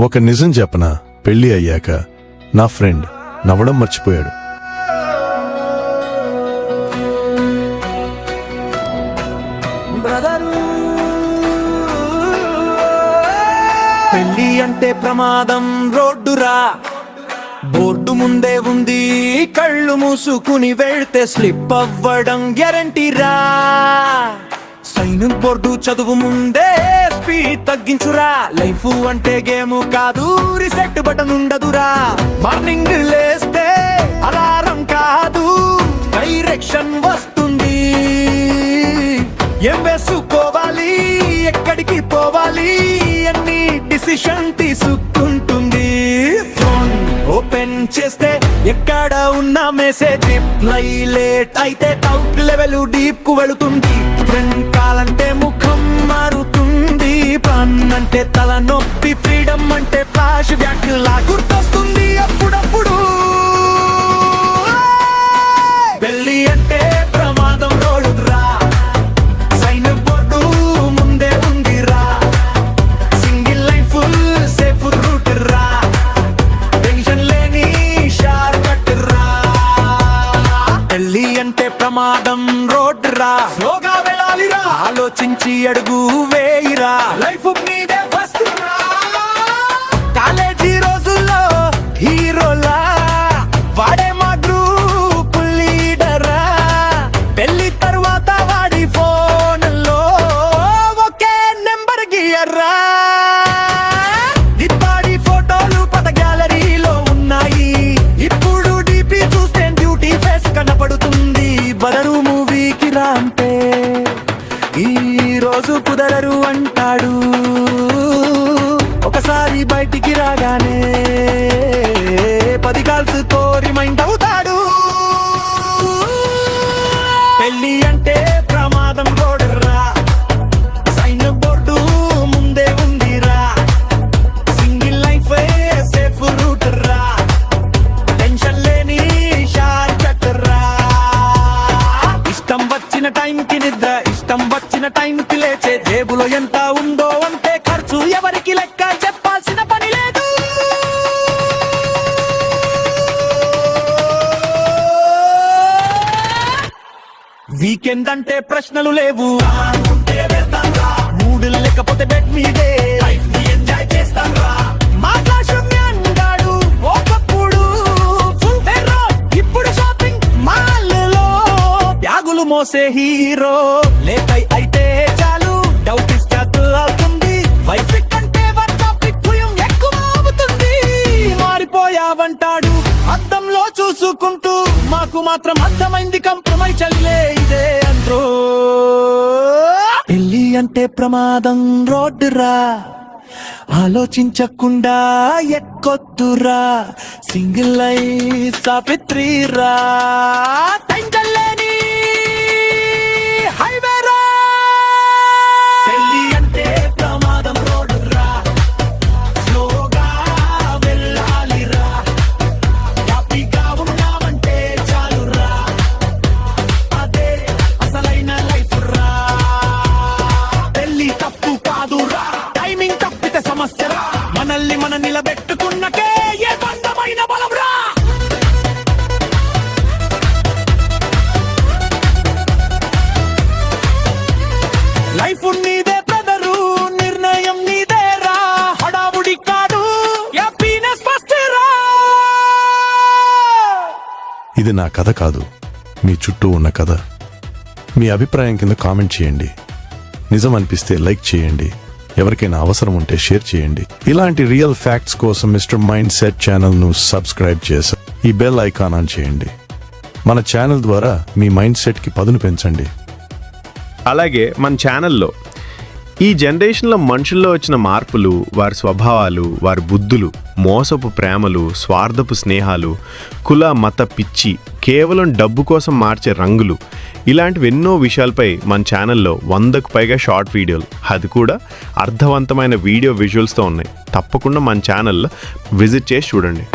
ఒక నిజం చెప్పనా? పెళ్ళి అయ్యాక నా ఫ్రెండ్ నవ్వడం మర్చిపోయాడు. పెళ్ళి అంటే ప్రమాదం రోడ్డురా. బోర్డు ముందే ఉంది కళ్ళు మూసుకుని వెళ్తే స్లిప్ అవ్వడం గ్యారంటీరా. సైనింగ్ బోర్డు చదువు ముందే స్పీడ్ తగ్గించురా. లైఫ్ అంటే గేమ్ కాదు రిసెట్ బటన్ ఉండదురా. మార్నింగ్ లేస్తే అలారం కాదు డైరెక్షన్ వస్తుంది. ఏం వేసుకోవాలి ఎక్కడికి పోవాలి అన్ని డిసిషన్ తీసుకు చేస్తే ఎక్కడ ఉన్న మెసేజ్ రిప్లై లేట్ అయితే టౌట్ లెవెల్ డీప్కు వెళుతుంది. ఫ్రెండ్ కాలంటే ముఖం మారుతుంది. పన్ అంటే తల నొప్పి ఫ్రీడమ్ అంటే ఫ్లాష్ బ్యాక్ లా గుర్తొస్తుంది. ప్రమాదం రోడ్ రా స్లోగా వెళ్ళాలిరా. ఆలోచించి అడుగు వేయిరా. కుదరరు అంటాడు. ఒకసారి బయటికి రాగానే పది కాల్స్తో రిమైండ్ అవుతాడు. పెళ్ళి అంటే వచ్చిన లేచే జేబులో ఎంత ఉందో అంతే ఖర్చు ఎవరికి లెక్క చెప్పాల్సిన పని లేదు. వీకెండ్ అంటే ప్రశ్నలు లేవు. మూడు లేకపోతే బెడ్ మీదే. ఎంజాయ్ చేస్తారా ఇప్పుడు షాపింగ్ బ్యాగులు మోసే హీరో. చూసుకుంటూ మాకు మాత్రం అర్థమైంది కంప్రమైజ్ చల్లే ఇదే అంట్రో పెళ్ళి అంటే ప్రమాదం రోడ్డురా. ఆలోచించకుండా ఎక్కొత్తురా సింగిల్ అయి సాపిత్రిరా టైంజల్లేని మనల్ని మన నిలబెట్టుకున్నకే ఏ బంధమైన బలం రా! లైఫ్ నీదే బ్రదరు నిర్ణయం నీదేరా హడావుడి కాదు హ్యాపీనెస్ ఫస్ట్ రా! ఇది నా కథ కాదు మీ చుట్టూ ఉన్న కథ. మీ అభిప్రాయం కింద కామెంట్ చేయండి. నిజం అనిపిస్తే లైక్ చేయండి. ఎవరికైనా అవసరం ఉంటే షేర్ చేయండి. ఇలాంటి రియల్ ఫ్యాక్ట్స్ కోసం మిస్టర్ మైండ్ సెట్ ఛానల్ను సబ్స్క్రైబ్ చేసి ఈ బెల్ ఐకాన్ ఆన్ చేయండి. మన ఛానల్ ద్వారా మీ మైండ్ సెట్కి పదును పెంచండి. అలాగే మన ఛానల్లో ఈ జనరేషన్లో మనుషుల్లో వచ్చిన మార్పులు వారి స్వభావాలు వారి బుద్ధులు మోసపు ప్రేమలు స్వార్థపు స్నేహాలు కుల మత పిచ్చి కేవలం డబ్బు కోసం మార్చే రంగులు ఇలాంటివి ఎన్నో విషయాలపై మన ఛానల్లో వందకు పైగా షార్ట్ వీడియోలు. అది కూడా అర్థవంతమైన వీడియో విజువల్స్తో ఉన్నాయి. తప్పకుండా మన ఛానల్ విజిట్ చేసి చూడండి.